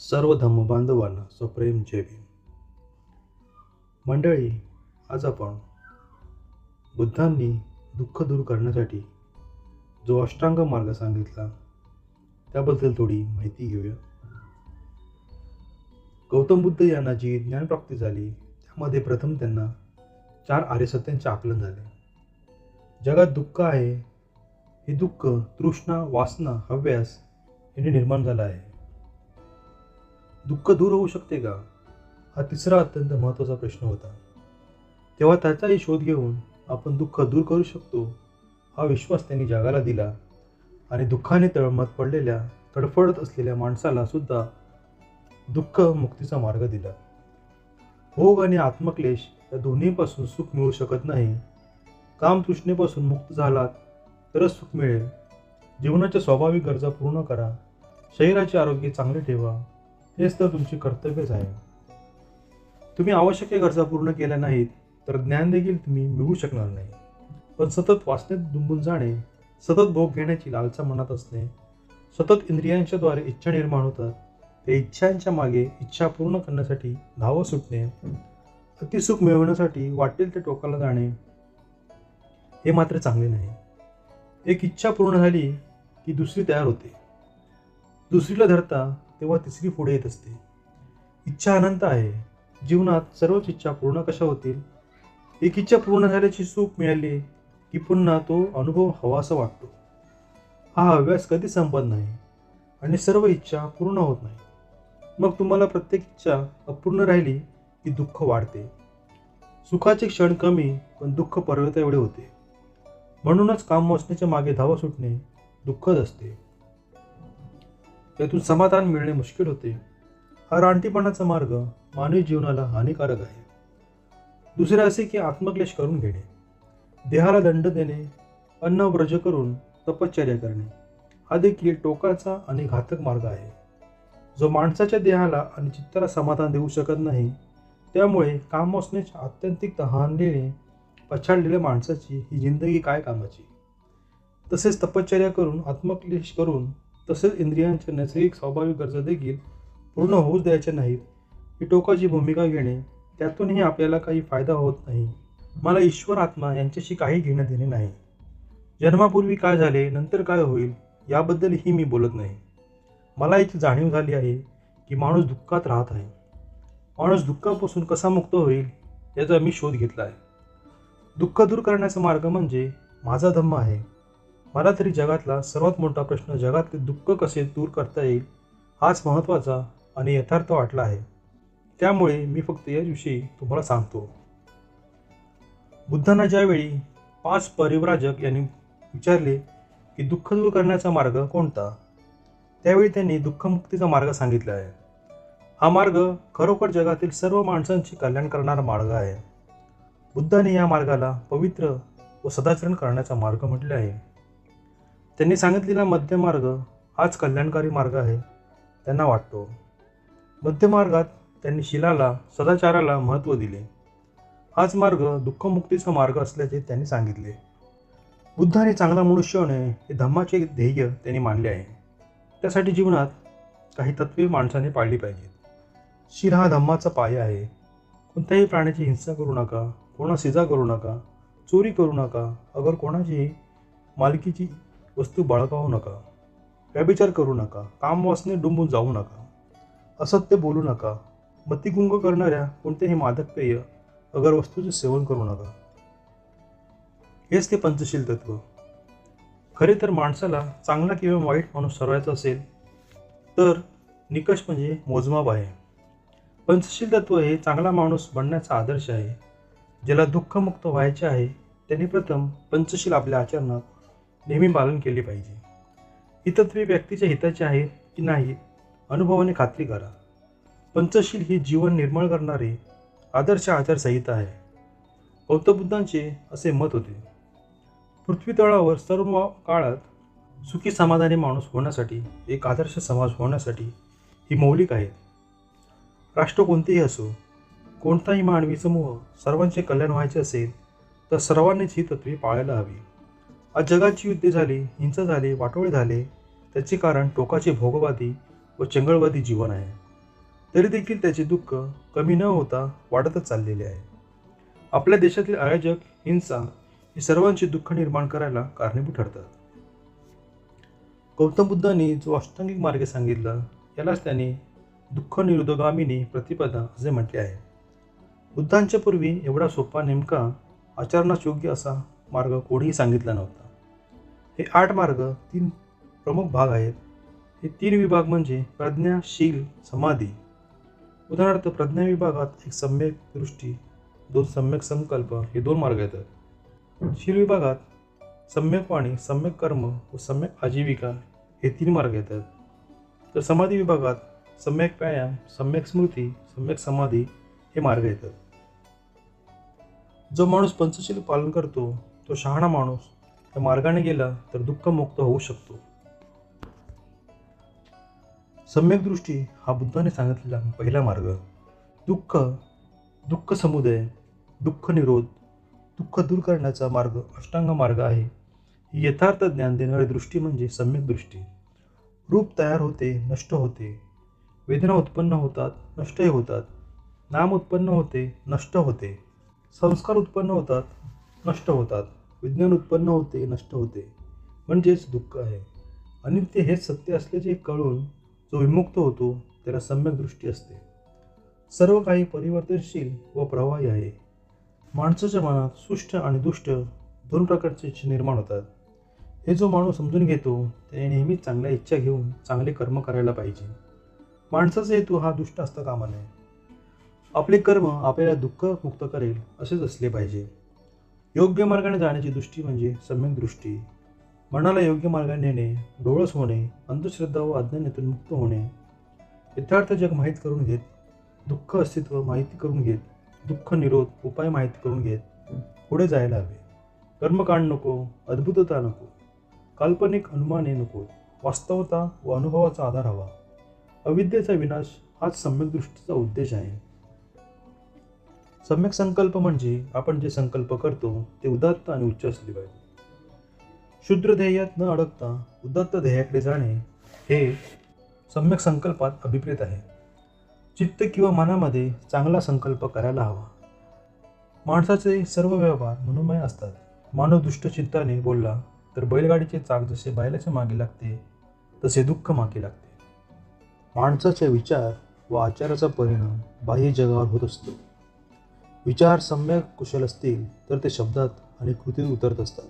सर्व धम्मबांधवांना सप्रेम जय भीम. मंडळी आज आपण बुद्धांनी दुःख दूर करण्यासाठी जो अष्टांग मार्ग सांगितला त्याबद्दल थोडी माहिती घेऊया. गौतम बुद्ध यांना जी ज्ञानप्राप्ती झाली त्यामध्ये प्रथम त्यांना चार आर्यसत्यांचे आकलन झाले. जगात दुःख आहे हे दुःख तृष्णा वासना हव्यास याने निर्माण झालं आहे. दुःख दूर होऊ शकते का? हा तिसरा अत्यंत महत्त्वाचा प्रश्न होता. तेव्हा त्याचाही शोध घेऊन आपण दुःख दूर करू शकतो हा विश्वास त्यांनी जगाला दिला. आणि दुःखाने तळमत पडलेल्या तडफडत असलेल्या माणसाला सुद्धा दुःख मुक्तीचा मार्ग दिला. भोग आणि आत्मक्लेश या दोन्हीपासून सुख मिळू शकत नाही. काम तृष्णेपासून मुक्त झालात तरच सुख मिळेल. जीवनाच्या स्वाभाविक गरजा पूर्ण करा. शरीराचे आरोग्य चांगले ठेवा. हेच तर तुमचे कर्तव्यच आहे. तुम्ही आवश्यक गरजा पूर्ण केल्या नाहीत तर ज्ञान देखील तुम्ही मिळवू शकणार नाही. पण सतत वाचण्यात दुंबून जाणे सतत भोग घेण्याची लालसा मनात असणे सतत इंद्रियांच्या द्वारे इच्छा निर्माण होतात त्या इच्छांच्या मागे इच्छा पूर्ण करण्यासाठी धावं सुटणे अतिसुख मिळवण्यासाठी वाटेल ते टोकाला जाणे हे मात्र चांगले नाही. एक इच्छा पूर्ण झाली की दुसरी तयार होते. दुसरीला धरता तेव्हा तिसरी पुढे येत असते. इच्छा अनंत आहे. जीवनात सर्वच इच्छा पूर्ण कशा होतील? एक इच्छा पूर्ण झाल्याची सुख मिळाली की पुन्हा तो अनुभव हवासा वाटतो. हा हव्यास कधी संपत नाही आणि सर्व इच्छा पूर्ण होत नाही. मग तुम्हाला प्रत्येक इच्छा अपूर्ण राहिली की दुःख वाढते. सुखाचे क्षण कमी पण दुःख पर्वता एवढे होते. म्हणूनच काम मोसण्याच्या मागे धावा सुटणे दुःखद असते. त्यातून समाधान मिळणे मुश्किल होते. हा रानटीपणाचा मार्ग मानवी जीवनाला हानिकारक आहे. दुसरे असे की आत्मक्लेश करून घेणे. देहाला दंड देणे अन्न व्रज करून तपश्चर्या करणे हा देखील टोकाचा आणि घातक मार्ग आहे. जो माणसाच्या देहाला आणि चित्ताला समाधान देऊ शकत नाही त्यामुळे काम मोसण्याच्या आत्यंतिक तहानलेने पछाडलेल्या माणसाची ही जिंदगी काय कामाची? तसेच तपश्चर्या करून आत्मक्लेश करून तसेच इंद्रियांच्या नैसर्गिक स्वाभाविक गरजा देखील पूर्ण होऊच द्यायच्या नाहीत. ही टोकाची भूमिका घेणे त्यातूनही आपल्याला काही फायदा होत नाही. मला ईश्वर आत्मा यांच्याशी काही घेणं देणे नाही. जन्मापूर्वी काय झाले नंतर काय होईल याबद्दलही मी बोलत नाही. मला याची जाणीव झाली आहे की माणूस दुःखात राहत आहे. माणूस दुःखापासून कसा मुक्त होईल याचा मी शोध घेतला आहे. दुःख दूर करण्याचा मार्ग म्हणजे माझा धम्म आहे. मला तरी जगातला सर्वात मोठा प्रश्न जगातले दुःख कसे दूर करता येईल हाच महत्त्वाचा आणि यथार्थ वाटला आहे. त्यामुळे मी फक्त याविषयी तुम्हाला सांगतो. बुद्धांना ज्यावेळी पाच परिव्राजक यांनी विचारले की दुःख दूर करण्याचा मार्ग कोणता त्यावेळी त्यांनी दुःखमुक्तीचा मार्ग सांगितला आहे. हा मार्ग खरोखर जगातील सर्व माणसांचे कल्याण करणारा मार्ग आहे. बुद्धाने या मार्गाला पवित्र व सदाचरण करण्याचा मार्ग म्हटले आहे. त्यांनी सांगितलेला मध्यमार्ग हाच कल्याणकारी मार्ग आहे त्यांना वाटतो. मध्यमार्गात त्यांनी शिलाला सदाचाराला महत्त्व दिले. हाच मार्ग दुःखमुक्तीचा मार्ग असल्याचे त्यांनी सांगितले. बुद्धाने चांगला मनुष्य होणे हे धम्माचे ध्येय त्यांनी मानले आहे. त्यासाठी जीवनात काही तत्वे माणसाने पाळली पाहिजेत. शिर हा धम्माचा पाया आहे. कोणत्याही प्राण्याची हिंसा करू नका कोणा सिजा करू नका चोरी करू नका अगर कोणाची मालकीची वस्तू बाळगावू नका. व्यभिचार करू नका. कामवासने डुंबून जाऊ नका. असत्य बोलू नका. मतिगुंग करणाऱ्या कोणतेही मादक पेय अगर वस्तूचे सेवन करू नका. हेच ते पंचशील तत्व. खरे तर माणसाला चांगला किंवा वाईट माणूस ठरवायचा असेल तर निकष म्हणजे मोजमाप आहे. पंचशील तत्व हे चांगला माणूस बनण्याचा आदर्श आहे. ज्याला दुःखमुक्त व्हायचे आहे त्यांनी प्रथम पंचशील आपल्या आचरणात नेहमी पालन केले पाहिजे. ही तत्वे व्यक्तीच्या हिताची आहेत की नाही अनुभवाने खात्री करा. पंचशील ही जीवन निर्मळ करणारी आदर्श आचारसंहिता आहे. गौतम बुद्धांचे असे मत होते. पृथ्वीतळावर सर्व काळात सुखी समाधानी माणूस होण्यासाठी एक आदर्श समाज होण्यासाठी ही मौलिक आहेत. राष्ट्र कोणतेही असो कोणताही मानवी समूह सर्वांचे कल्याण व्हायचे असेल तर सर्वांनीच ही तत्वे पाळायला हवी. आज जगाची युद्धे झाली हिंसा झाली वाटोळे झाले. त्याचे कारण टोकाचे भोगवादी व चंगळवादी जीवन आहे. तरी देखील त्याचे दुःख कमी न होता वाढतच चाललेले आहे. आपल्या देशातील आयोजक हिंसा हे सर्वांचे दुःख निर्माण करायला कारणीभूत ठरतात. गौतम बुद्धांनी जो अष्टांगिक मार्ग सांगितला यालाच त्याने दुःख निरोधगामिनी प्रतिपदा असे म्हटले आहे. बुद्धांच्या पूर्वी एवढा सोपा नेमका आचरणास योग्य असा मार्ग कोणीही सांगितला नव्हता. हे आठ मार्ग तीन प्रमुख भाग आहेत. हे तीन विभाग म्हणजे प्रज्ञाशील समाधी. उदाहरणार्थ प्रज्ञा विभागात एक सम्यक दृष्टी दोन सम्यक संकल्प हे दोन मार्ग येतात. शील विभागात सम्यक वाणी सम्यक कर्म व सम्यक आजीविका हे तीन मार्ग येतात. तर समाधी विभागात सम्यक व्यायाम सम्यक स्मृती सम्यक समाधी हे मार्ग येतात. जो माणूस पंचशील पालन करतो तो शहाणा माणूस त्या मार्गाने गेला तर दुःख मुक्त होऊ शकतो. सम्यक दृष्टी हा बुद्धाने सांगितलेला पहिला मार्ग. दुःख दुःख समुदय दुःख निरोध दुःख दूर करण्याचा मार्ग अष्टांग मार्ग आहे. ही यथार्थ ज्ञान देणारी दृष्टी म्हणजे सम्यक दृष्टी. रूप तयार होते नष्ट होते. वेदना उत्पन्न होतात नष्टही होतात. नाम उत्पन्न होते नष्ट होते. संस्कार उत्पन्न होतात नष्ट होतात. विज्ञान उत्पन्न होते नष्ट होते. म्हणजेच दुःख आहे. आणि ते हेच सत्य असल्याचे कळून जो विमुक्त होतो त्याला सम्यक दृष्टी असते. सर्व काही परिवर्तनशील व प्रवाही आहे. माणसाच्या मनात सुष्ट आणि दुष्ट दोन प्रकारचे इच्छा निर्माण होतात. हे जो माणूस समजून घेतो त्याने नेहमीच चांगल्या इच्छा घेऊन चांगले कर्म करायला पाहिजे. माणसाचा हेतू हा दुष्ट असता कामा नये आपले कर्म आपल्याला दुःख मुक्त करेल असेच असले पाहिजे. योग्य मार्गाने जाण्याची दृष्टी म्हणजे सम्यक दृष्टी. मनाला योग्य मार्गाने नेणे डोळस होणे अंधश्रद्धा व अज्ञानातून मुक्त होणे. यथार्थ जग माहीत करून घेत दुःख अस्तित्व माहिती करून घेत दुःख निरोध उपाय माहिती करून घेत पुढे जायला हवे. कर्मकांड नको अद्भुतता नको काल्पनिक अनुमाने नको वास्तवता व अनुभवाचा आधार हवा. अविद्येचा विनाश हाच सम्यक दृष्टीचा उद्देश आहे. सम्यक संकल्प म्हणजे आपण जे संकल्प करतो ते उदात्त आणि उच्च असले पाहिजे. शुद्र ध्येयात न अडकता उदात्त ध्येयाकडे जाणे हे सम्यक संकल्पात अभिप्रेत आहे. चित्त किंवा मनामध्ये चांगला संकल्प करायला हवा. माणसाचे सर्व व्यवहार मनोमय असतात. मानव दुष्ट चित्ताने बोलला तर बैलगाडीचे चाक जसे बैलाच्या मागे लागते तसे दुःख मागे लागते. माणसाचे विचार व आचाराचा परिणाम बाह्य जगावर होत असतो. विचार सम्यक कुशल असतील तर ते शब्दात आणि कृतीत उतरत असतात.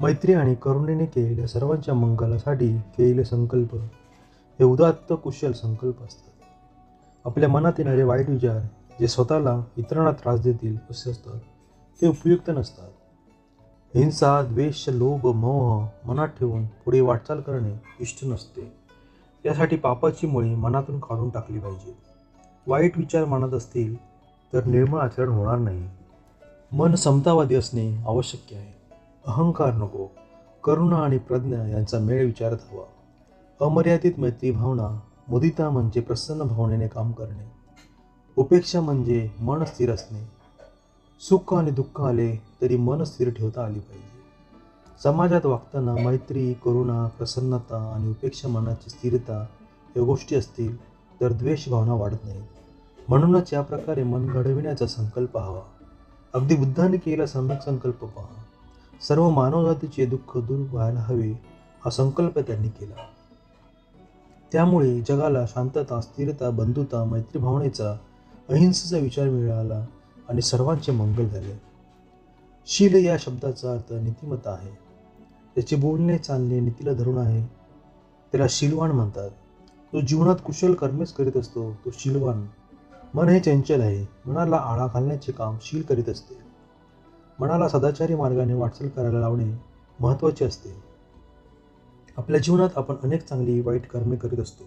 मैत्री आणि करुणेने केलेल्या सर्वांच्या मंगलासाठी केलेले संकल्प हे उदात्त कुशल संकल्प असतात. आपल्या मनात येणारे वाईट विचार जे स्वतःला इतरांना त्रास देतील असे असतात ते उपयुक्त नसतात. हिंसा द्वेष लोभ मोह मनात ठेवून पुढे वाटचाल करणे इष्ट नसते. यासाठी पापाची मुळे मनातून काढून टाकली पाहिजे. वाईट विचार मनात असतील तर निर्मळ आचरण होणार नाही. मन समतावादी असणे आवश्यक आहे. अहंकार नको. करुणा आणि प्रज्ञा यांचा मेळ विचारत हवा. अमर्यादित मैत्री भावना मुदिता म्हणजे प्रसन्न भावनेने काम करणे. उपेक्षा म्हणजे मन स्थिर असणे. सुख आणि दुःख आले तरी मन स्थिर ठेवता आली पाहिजे. समाजात वागताना मैत्री करुणा प्रसन्नता आणि उपेक्षा मनाची स्थिरता या गोष्टी असतील तर द्वेष भावना वाढत नाहीत. म्हणूनच या प्रकारे मन घडविण्याचा संकल्प हवा. अगदी बुद्धाने केलेला सम्यक संकल्प पहा. सर्व मानवजातीचे दुःख दूर व्हायला हवे हा संकल्प त्यांनी केला. त्यामुळे जगाला शांतता स्थिरता बंधुता मैत्री भावनेचा अहिंसेचा विचार मिळाला आणि सर्वांचे मंगल झाले. शील या शब्दाचा अर्थ नीतिमत्ता आहे. त्याचे बोलणे चालणे नीतीला धरून आहे. त्याला शीलवान म्हणतात. तो जीवनात कुशल कर्मेच करीत असतो तो शीलवान. मन हे चंचल आहे. मनाला आळा घालण्याचे काम शील करीत असते. मनाला सदाचारी मार्गाने वाटचाल करायला लावणे महत्त्वाचे असते. आपल्या जीवनात आपण अनेक चांगली वाईट कर्मे करीत असतो.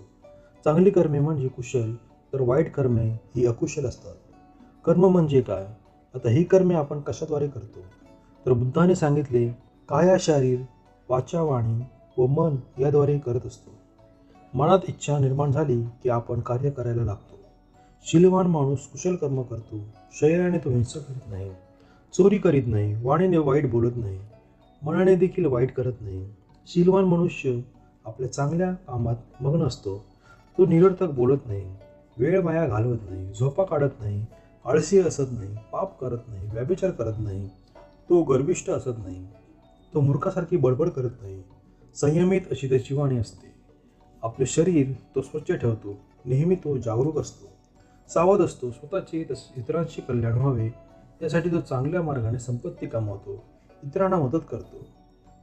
चांगली कर्मे म्हणजे कुशल तर वाईट कर्मे ही अकुशल असतात. कर्म म्हणजे काय? आता ही कर्मे आपण कशाद्वारे करतो? तर बुद्धाने सांगितले काया शरीर? वाचा वाणी व मन याद्वारे करत असतो. मनात इच्छा निर्माण झाली की आपण कार्य करायला लागतो. शिलवान माणूस कुशल कर्म करतो शरीराने तो हिंसा करत नाही चोरी करीत नाही वाणीने वाईट बोलत नाही मनाने देखील वाईट करत नाही. शिलवान मनुष्य आपल्या चांगल्या कामात मग्न असतो. तो निरर्थक बोलत नाही वेळ वाया घालवत नाही झोपा काढत नाही आळशी असत नाही पाप करत नाही व्यभिचार करत नाही तो गर्विष्ठ असत नाही तो मूर्खासारखी बडबड करत नाही संयमित अशी त्याची वाणी असते. आपले शरीर तो स्वच्छ ठेवतो नेहमी तो जागरूक असतो. सावध असतो स्वतःचे तसेच इतरांचे कल्याण व्हावे यासाठी तो चांगल्या मार्गाने संपत्ती कमावतो इतरांना मदत करतो.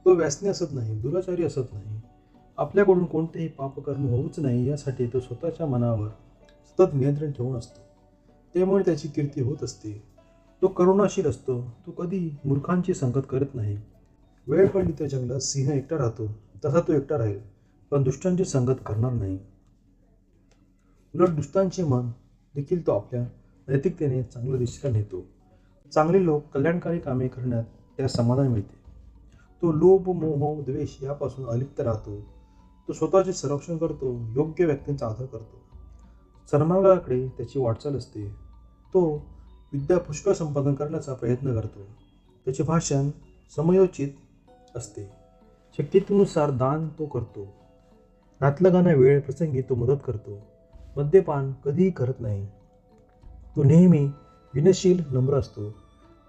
तो व्यसनी असत नाही दुराचारी असत नाही आपल्याकडून कोणतेही पापकर्म होऊच नाही यासाठी तो स्वतःच्या मनावर सतत नियंत्रण ठेवून असतो. त्यामुळे त्याची कीर्ती होत असते. तो करुणाशील असतो तो कधी मूर्खांची संगत करत नाही. वेळ पडली त्या जंगलात सिंह एकटा राहतो तसा तो एकटा राहील पण दुष्टांची संगत करणार नाही. उलट दुष्टांचे मन देखील तो आपल्या नैतिकतेने चांगल्या दिशेला नेतो. चांगले लोक कल्याणकारी कामे करण्यात त्याला समाधान मिळते. तो लोभ मोह द्वेष यापासून अलिप्त राहतो. तो स्वतःचे संरक्षण करतो योग्य व्यक्तींचा आदर करतो. सन्मार्गाकडे त्याची वाटचाल असते. तो विद्या पुष्कळ संपादन करण्याचा प्रयत्न करतो. त्याचे भाषण समयोचित असते. शक्यतेनुसार दान तो करतो. नातलगांना वेळ प्रसंगी तो मदत करतो. मद्यपान कधीही करत नाही. तो नेहमी विनशील नम्र असतो.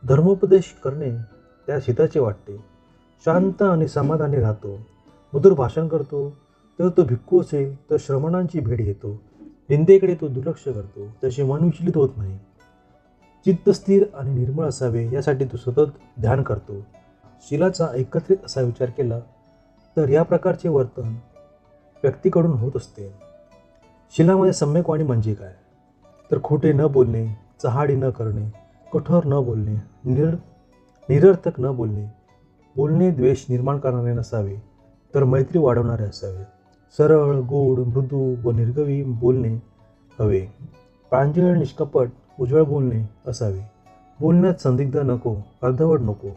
धर्मोपदेश करणे त्यास हिताचे वाटते. शांत आणि समाधानी राहतो. मधुर भाषण करतो. तर तो भिक्खू असेल तर श्रमणांची भेट घेतो. निंदेकडे तो दुर्लक्ष करतो. त्याचे मन विचलित होत नाही. चित्त स्थिर आणि निर्मळ असावे यासाठी तो सतत ध्यान करतो. शिलाचा एकत्रित असा विचार केला तर या प्रकारचे वर्तन व्यक्तीकडून होत असते. शिलामध्ये सम्यकवाणी म्हणजे काय? तर खोटे न बोलणे चहाडी न करणे कठोर न बोलणे निर निरर्थक न बोलणे बोलणे द्वेष निर्माण करणारे नसावे तर मैत्री वाढवणारे असावे. सरळ गोड मृदू व निर्गवी बोलणे हवे. प्रांजळ निष्कपट उजळ बोलणे असावे. बोलण्यात संदिग्ध नको अर्धवट नको.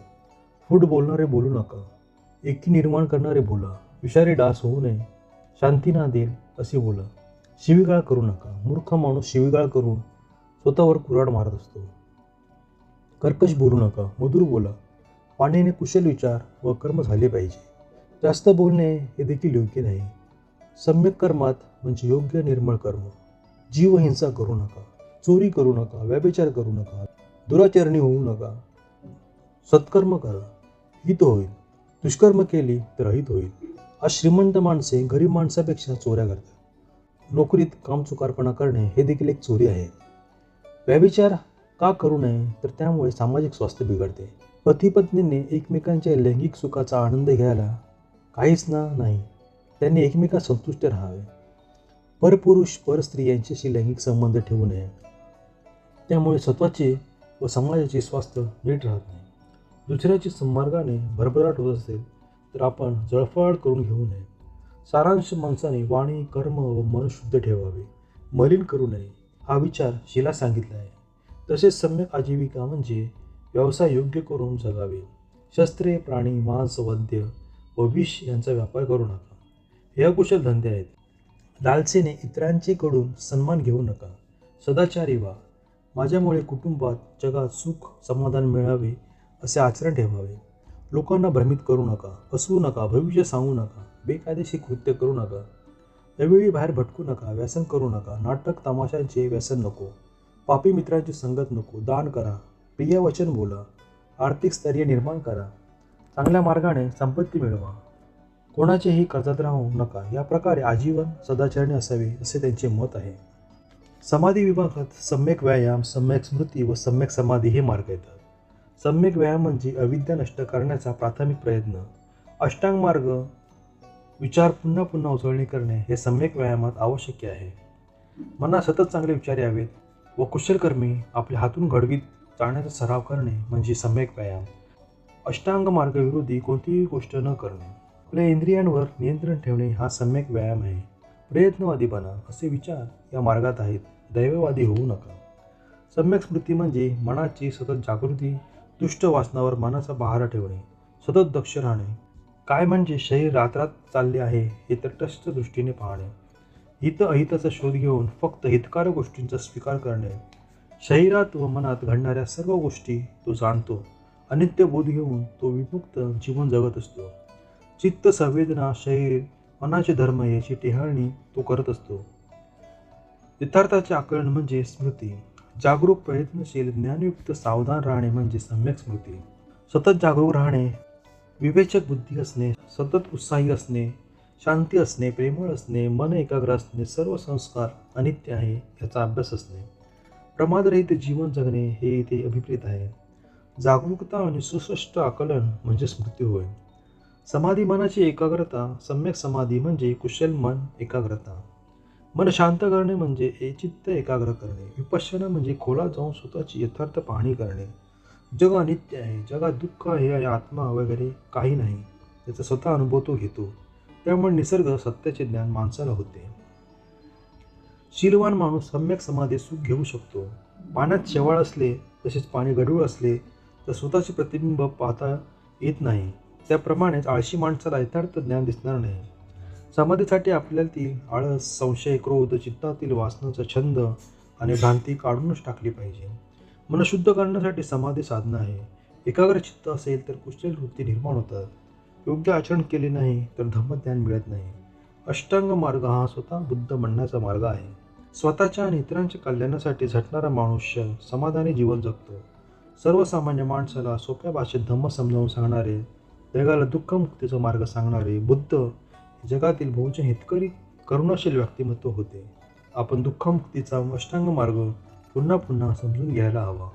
फूट बोलणारे बोलू नका. एकी निर्माण करणारे बोला. विषारी डास होऊ नये. शांती ना देईल असे बोला. शिवीगाळ करू नका. मूर्ख माणूस शिवीगाळ करून स्वतःवर कुऱ्हाड मारत असतो. कर्कश बोलू नका. मधुर बोला. पाण्याने कुशल विचार व कर्म झाले पाहिजे. जास्त बोलणे हे देखील योग्य नाही. सम्यक कर्मात म्हणजे योग्य निर्मळ कर्म. जीवहिंसा करू नका. चोरी करू नका. व्यभिचार करू नका. दुराचरणी होऊ नका. सत्कर्म करा. हित होईल. दुष्कर्म केली तर हित होईल. आज श्रीमंत माणसे गरीब माणसापेक्षा चोऱ्या करतात. नोकरीत कामचुकारपणा करणे हे देखील एक चोरी आहे. व्यभिचार का करू नये? तर त्यामुळे सामाजिक स्वास्थ्य बिघडते. पती पत्नींनी एकमेकांच्या लैंगिक सुखाचा आनंद घ्यायला काहीच ना नाही. त्यांनी एकमेकात संतुष्ट राहावे. परपुरुष परस्त्री यांच्याशी लैंगिक संबंध ठेवू नये. त्यामुळे स्वतःचे व समाजाचे स्वास्थ्य नीट राहत नाही. दुसऱ्याची संमार्गाने भरभराट होत असेल तर आपण जळफळाट करून घेऊ नये. सारांश माणसाने वाणी कर्म व मन शुद्ध ठेवावे. मलिन करू नये हा विचार शिला सांगितला आहे. तसेच सम्यक आजीविका म्हणजे व्यवसाय योग्य करून जगावे. शस्त्रे प्राणी मांस वद्य व विष यांचा व्यापार करू नका. हे अकुशल धंदे आहेत. लालसेने इतरांचे कडून सन्मान घेऊ नका. सदाचारी व्हा. माझ्यामुळे कुटुंबात जगात सुख समाधान मिळावे असे आचरण ठेवावे. लोकांना भ्रमित करू नका फसवू नका भविष्य सांगू नका. बेकायदेशीर कृत्य करू नका. यावेळी बाहेर भटकू नका व्यसन करू नका. नाटक तमाशांचे व्यसन नको. पापी मित्रांची संगत नको. दान करा. प्रिय वचन बोला. आर्थिक स्थैर्य निर्माण करा. चांगल्या मार्गाने संपत्ती मिळवा. कोणाचेही कर्जात राहू नका. या प्रकारे आजीवन सदाचरणी असावे असे त्यांचे मत आहे. समाधी विभागात सम्यक व्यायाम सम्यक स्मृती व सम्यक समाधी हे मार्ग येतात. सम्यक व्यायाम म्हणजे अविद्या नष्ट करण्याचा प्राथमिक प्रयत्न. अष्टांग मार्ग विचार पुन्हा पुन्हा उजळणी करणे हे सम्यक व्यायामात आवश्यक आहे. मनात सतत चांगले विचार यावेत व कुशलकर्मी आपल्या हातून घडवीत जाण्याचा सराव करणे म्हणजे सम्यक व्यायाम. अष्टांग मार्गविरोधी कोणतीही गोष्ट न करणे. आपल्या इंद्रियांवर नियंत्रण ठेवणे हा सम्यक व्यायाम आहे. प्रयत्नवादीपणा असे विचार या मार्गात आहेत. दैववादी होऊ नका. सम्यक स्मृती म्हणजे मनाची सतत जागृती दुष्ट वासनावर मनाचा बहारा ठेवणे सतत दक्ष राहणे काय म्हणजे शरीर रात्रात चालले आहे हे तटस्थ दृष्टीने पाहणे. हित अहिताचा शोध घेऊन फक्त हितकारक गोष्टींचा स्वीकार करणे. शरीरात व मनात घडणाऱ्या सर्व गोष्टी तो जाणतो. अनित्य बोध घेऊन तो विमुक्त जीवन जगत असतो. चित्त संवेदना शरीर मनाचे धर्म याची टेहाळणी तो करत असतो. यथार्थाचे आकलन म्हणजे स्मृती. जागरूक प्रयत्नशील ज्ञानयुक्त सावधान राहणे म्हणजे सम्यक स्मृती. सतत जागरूक राहणे विवेचक बुद्धी असणे सतत उत्साही असणे शांती असणे प्रेमळ असणे मन एकाग्र असणे सर्व संस्कार अनित्य आहे याचा अभ्यास असणे. प्रमादरहित जीवन जगणे हे इथे अभिप्रेत आहे. जागरूकता आणि सुस्पष्ट आकलन म्हणजे स्मृती होय. समाधी मनाची एकाग्रता सम्यक समाधी म्हणजे कुशल मन एकाग्रता. मन शांत करणे म्हणजे ए चित्त एकाग्र करणे. विपश्यना म्हणजे खोला जाऊन स्वतःची यथार्थ पाहणी करणे. जग अनित्य आहे जगात दुःख आहे आणि आत्मा वगैरे काही नाही त्याचा स्वतः अनुभव तो घेतो. त्यामुळे निसर्ग सत्याचे ज्ञान माणसाला होते. शीलवान माणूस सम्यक समाधी सुख घेऊ शकतो. पाण्यात शेवाळ असले तसेच पाणी गढूळ असले तर स्वतःचे प्रतिबिंब पाहता येत नाही. त्याप्रमाणेच आळशी माणसाला यथार्थ ज्ञान दिसणार नाही. समाधीसाठी आपल्यातील आळस संशय क्रोध चित्तातील वासनाचा छंद आणि भ्रांती काढूनच टाकली पाहिजे. मन शुद्ध करण्यासाठी समाधी साधना आहे. एकाग्र चित्त असेल तर कुशल वृत्ती निर्माण होतात. योग्य आचरण केले नाही तर धम्मज्ञान मिळत नाही. अष्टांग मार्ग हा स्वतः बुद्ध म्हणण्याचा मार्ग आहे. स्वतःच्या आणि इतरांच्या कल्याणासाठी झटणारा मनुष्य समाधानी जीवन जगतो. सर्वसामान्य माणसाला सोप्या भाषेत धम्म समजावून सांगणारे जगाला दुःखमुक्तीचा मार्ग सांगणारे बुद्ध जगातील बहुजन हितकरी करुणाशील व्यक्तिमत्व होते. आपण दुःखमुक्तीचा अष्टांग मार्ग पुन्हा पुन्हा समजून घ्यायला हवा.